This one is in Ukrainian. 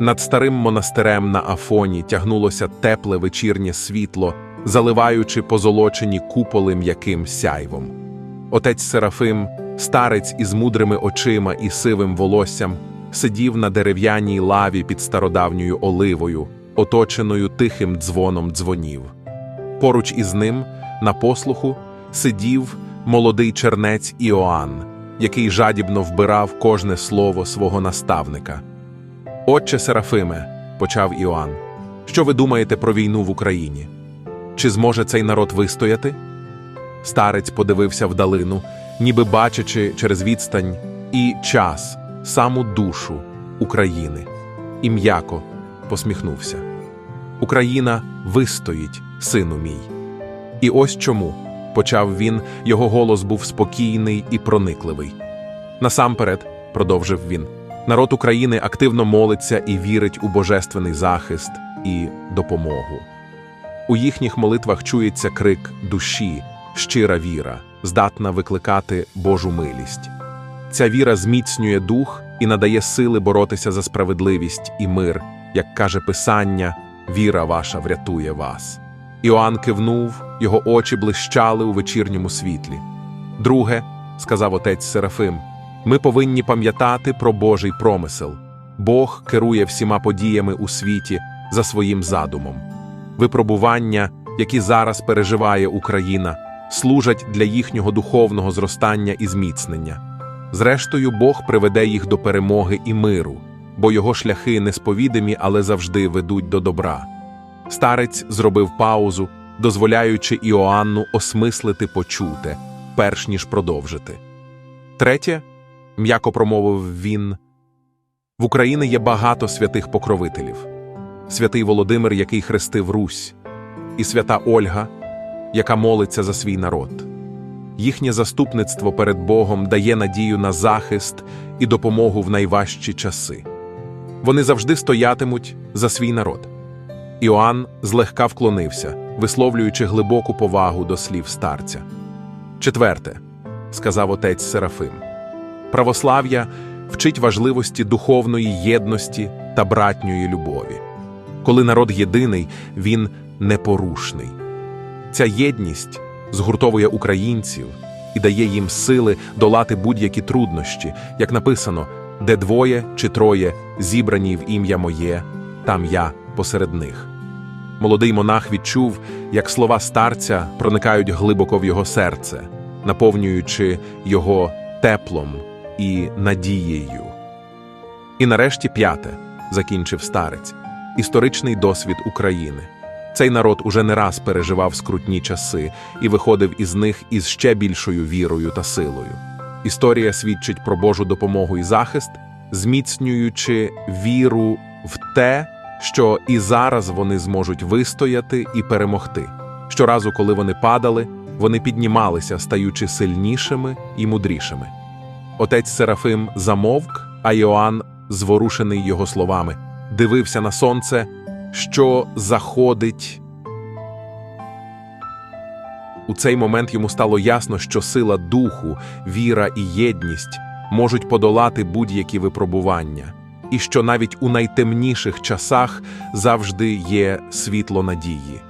Над старим монастирем на Афоні тягнулося тепле вечірнє світло, заливаючи позолочені куполи м'яким сяйвом. Отець Серафим, старець із мудрими очима і сивим волоссям, сидів на дерев'яній лаві під стародавньою оливою, оточеною тихим дзвоном дзвонів. Поруч із ним, на послуху, сидів молодий чернець Іоанн, який жадібно вбирав кожне слово свого наставника. Отче Серафиме, почав Іоанн, що ви думаєте про війну в Україні? Чи зможе цей народ вистояти? Старець подивився вдалину, ніби бачачи через відстань і час, саму душу України, і м'яко посміхнувся. Україна вистоїть, сину мій. І ось чому, почав він, його голос був спокійний і проникливий. Насамперед, продовжив він, народ України активно молиться і вірить у божественний захист і допомогу. У їхніх молитвах чується крик душі, щира віра, здатна викликати Божу милість. Ця віра зміцнює дух і надає сили боротися за справедливість і мир, як каже Писання, віра ваша врятує вас. Іоанн кивнув, його очі блищали у вечірньому світлі. Друге, сказав отець Серафим, ми повинні пам'ятати про Божий промисел. Бог керує всіма подіями у світі за своїм задумом. Випробування, які зараз переживає Україна, служать для їхнього духовного зростання і зміцнення. Зрештою, Бог приведе їх до перемоги і миру, бо його шляхи несповідимі, але завжди ведуть до добра. Старець зробив паузу, дозволяючи Іоанну осмислити почуте, перш ніж продовжити. Третє, м'яко промовив він, в Україні є багато святих покровителів. Святий Володимир, який хрестив Русь, і свята Ольга, яка молиться за свій народ. Їхнє заступництво перед Богом дає надію на захист і допомогу в найважчі часи. Вони завжди стоятимуть за свій народ. Іоанн злегка вклонився, висловлюючи глибоку повагу до слів старця. Четверте, сказав отець Серафим, православ'я вчить важливості духовної єдності та братньої любові. Коли народ єдиний, він непорушний. Ця єдність згуртовує українців і дає їм сили долати будь-які труднощі, як написано, де двоє чи троє зібрані в ім'я моє, там я посеред них. Молодий монах відчув, як слова старця проникають глибоко в його серце, наповнюючи його теплом і надією. І нарешті п'яте, закінчив старець, історичний досвід України. Цей народ уже не раз переживав скрутні часи і виходив із них із ще більшою вірою та силою. Історія свідчить про Божу допомогу і захист, зміцнюючи віру в те, що і зараз вони зможуть вистояти і перемогти. Щоразу, коли вони падали, вони піднімалися, стаючи сильнішими і мудрішими. Отець Серафим замовк, а Йоанн, зворушений його словами, дивився на сонце, що заходить. У цей момент йому стало ясно, що сила духу, віра і єдність можуть подолати будь-які випробування, і що навіть у найтемніших часах завжди є світло надії.